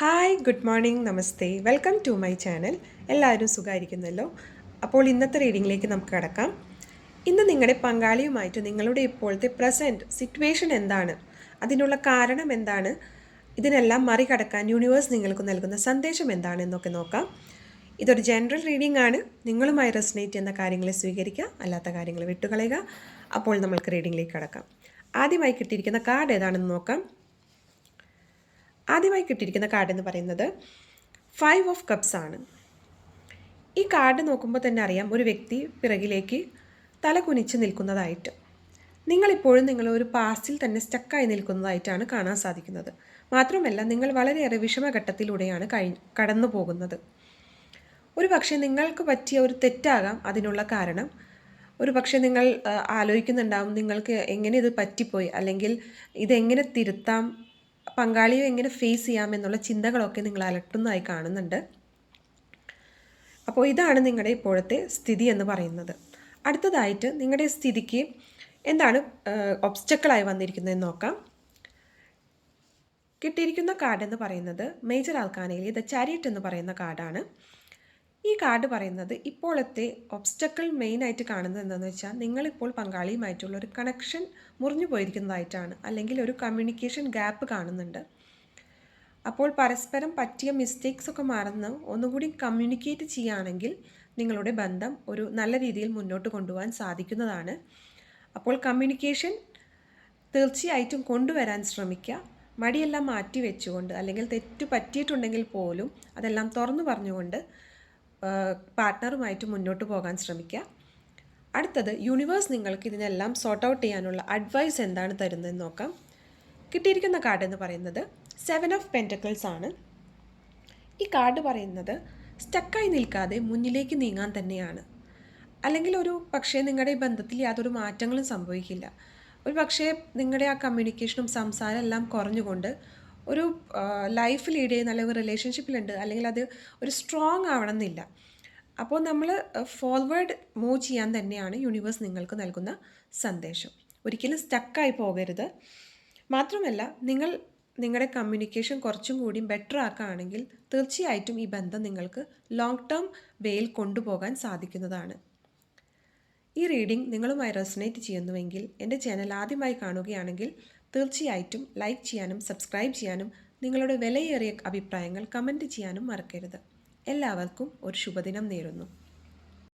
Hi good morning namaste. Welcome to my channel. എല്ലാവരും സുഖമായിരിക്കുന്നല്ലോ അപ്പോൾ ഇന്നത്തെ റീഡിങ്ങിലേക്ക് നമുക്ക് കടക്കാം. ഇന്ന് നിങ്ങളുടെ പങ്കാളിയുമായിട്ട് നിങ്ങളുടെ ഇപ്പോഴത്തെ പ്രസന്റ് സിറ്റുവേഷൻ എന്താണ്? അതിനുള്ള കാരണം എന്താണ്? ഇതിനെല്ലാം മറികടക്കാൻ യൂണിവേഴ്സ് നിങ്ങൾക്ക് നൽകുന്ന സന്ദേശം എന്താണ് എന്നൊക്കെ നോക്കാം. ഇതൊരു ജനറൽ റീഡിംഗ് ആണ് നിങ്ങളുമായി റെസിനേറ്റ് ചെയ്യുന്ന കാര്യങ്ങളെ സ്വീകരിക്കുക അല്ലാത്ത കാര്യങ്ങൾ വിട്ടുകളയുക. അപ്പോൾ നമ്മൾക്ക് റീഡിങ്ങിലേക്ക് കടക്കാം. ആദ്യമായി കിട്ടിയിരിക്കുന്ന കാർഡ് ഏതാണെന്ന് നോക്കാം. ആദ്യമായി കിട്ടിയിരിക്കുന്ന കാർഡ് എന്ന് പറയുന്നത് ഫൈവ് ഓഫ് കപ്സ് ആണ്. ഈ കാർഡ് നോക്കുമ്പോൾ തന്നെ അറിയാം ഒരു വ്യക്തി പിറകിലേക്ക് തല കുനിച്ച് നിൽക്കുന്നതായിട്ട്. നിങ്ങളിപ്പോഴും നിങ്ങൾ ഒരു പാസ്റ്റിൽ തന്നെ സ്റ്റക്കായി നിൽക്കുന്നതായിട്ടാണ് കാണാൻ സാധിക്കുന്നത്. മാത്രമല്ല നിങ്ങൾ വളരെയേറെ വിഷമഘട്ടത്തിലൂടെയാണ് കഴി കടന്നു പോകുന്നത്. ഒരു പക്ഷേ നിങ്ങൾക്ക് പറ്റിയ ഒരു തെറ്റാകാം അതിനുള്ള കാരണം. ഒരു പക്ഷേ നിങ്ങൾ ആലോചിക്കുന്നുണ്ടാവും നിങ്ങൾക്ക് എങ്ങനെ ഇത് പറ്റിപ്പോയി? അല്ലെങ്കിൽ ഇതെങ്ങനെ തിരുത്താം? പങ്കാളിയെ എങ്ങനെ ഫേസ് ചെയ്യാം എന്നുള്ള ചിന്തകളൊക്കെ നിങ്ങൾ അലട്ടുന്നതായി കാണുന്നുണ്ട്. അപ്പോൾ ഇതാണ് നിങ്ങളുടെ ഇപ്പോഴത്തെ സ്ഥിതി എന്ന് പറയുന്നത്. അടുത്തതായിട്ട് നിങ്ങളുടെ സ്ഥിതിക്ക് എന്താണ് ഒബ്സ്റ്റക്കിളായി വന്നിരിക്കുന്നതെന്ന് നോക്കാം. കിട്ടിയിരിക്കുന്ന കാർഡ് എന്ന് പറയുന്നത് മേജർ ആൽക്കാനയിലെ ദ ചാരിയറ്റ് എന്ന് പറയുന്ന കാർഡാണ് ഈ കാർഡ് പറയുന്നത് ഇപ്പോഴത്തെ ഒബ്സ്റ്റക്കിൾ മെയിനായിട്ട് കാണുന്നത് എന്താണെന്ന് വെച്ചാൽ നിങ്ങളിപ്പോൾ പങ്കാളിയുമായിട്ടുള്ള ഒരു കണക്ഷൻ മുറിഞ്ഞു പോയിരിക്കുന്നതായിട്ടാണ്. അല്ലെങ്കിൽ ഒരു കമ്മ്യൂണിക്കേഷൻ ഗ്യാപ്പ് കാണുന്നുണ്ട്. അപ്പോൾ പരസ്പരം പറ്റിയ മിസ്റ്റേക്സ് ഒക്കെ മറന്ന് ഒന്നുകൂടി കമ്മ്യൂണിക്കേറ്റ് ചെയ്യുകയാണെങ്കിൽ നിങ്ങളുടെ ബന്ധം ഒരു നല്ല രീതിയിൽ മുന്നോട്ട് കൊണ്ടുപോകാൻ സാധിക്കുന്നതാണ്. അപ്പോൾ കമ്മ്യൂണിക്കേഷൻ തീർച്ചയായിട്ടും കൊണ്ടുവരാൻ ശ്രമിക്കുക. മടിയെല്ലാം മാറ്റി വെച്ചുകൊണ്ട് അല്ലെങ്കിൽ തെറ്റ് പറ്റിയിട്ടുണ്ടെങ്കിൽ പോലും അതെല്ലാം തുറന്നു പറഞ്ഞുകൊണ്ട് പാർട്ട്ണറുമായിട്ട് മുന്നോട്ട് പോകാൻ ശ്രമിക്കുക. അടുത്തത് യൂണിവേഴ്സ് നിങ്ങൾക്ക് ഇതിനെല്ലാം സോർട്ട് ഔട്ട് ചെയ്യാനുള്ള അഡ്വൈസ് എന്താണ് തരുന്നതെന്ന് നോക്കാം. കിട്ടിയിരിക്കുന്ന കാർഡ് എന്ന് പറയുന്നത് സെവൻ ഓഫ് പെന്റക്കിൾസ് ആണ്. ഈ കാർഡ് പറയുന്നത് സ്റ്റക്കായി നിൽക്കാതെ മുന്നിലേക്ക് നീങ്ങാൻ തന്നെയാണ്. അല്ലെങ്കിൽ ഒരു പക്ഷേ നിങ്ങളുടെ ഈ ബന്ധത്തിൽ യാതൊരു മാറ്റങ്ങളും സംഭവിക്കില്ല. ഒരു പക്ഷേ നിങ്ങളുടെ ആ കമ്മ്യൂണിക്കേഷനും സംസാരം എല്ലാം കുറഞ്ഞുകൊണ്ട് ഒരു ലൈഫ് ലീഡ് ചെയ്യുന്ന അല്ലെങ്കിൽ റിലേഷൻഷിപ്പിലുണ്ട് അല്ലെങ്കിൽ അത് ഒരു സ്ട്രോങ് ആവണം എന്നില്ല അപ്പോൾ നമ്മൾ ഫോർവേഡ് മൂവ് ചെയ്യാൻ തന്നെയാണ് യൂണിവേഴ്സ് നിങ്ങൾക്ക് നൽകുന്ന സന്ദേശം. ഒരിക്കലും സ്റ്റക്കായി പോകരുത്. മാത്രമല്ല നിങ്ങൾ നിങ്ങളുടെ കമ്മ്യൂണിക്കേഷൻ കുറച്ചും കൂടി ബെറ്റർ ആക്കുകയാണെങ്കിൽ തീർച്ചയായിട്ടും ഈ ബന്ധം നിങ്ങൾക്ക് ലോങ് ടേം വേയിൽ കൊണ്ടുപോകാൻ സാധിക്കുന്നതാണ്. ഈ റീഡിംഗ് നിങ്ങളുമായി റെസനേറ്റ് ചെയ്യുന്നുവെങ്കിൽ എന്റെ ചാനൽ ആദ്യമായി കാണുകയാണെങ്കിൽ തീർച്ചയായിട്ടും ലൈക്ക് ചെയ്യാനും സബ്സ്ക്രൈബ് ചെയ്യാനും നിങ്ങളുടെ വിലയേറിയ അഭിപ്രായങ്ങൾ കമന്റ് ചെയ്യാനും മറക്കരുത്. എല്ലാവർക്കും ഒരു ശുഭദിനം നേരുന്നു.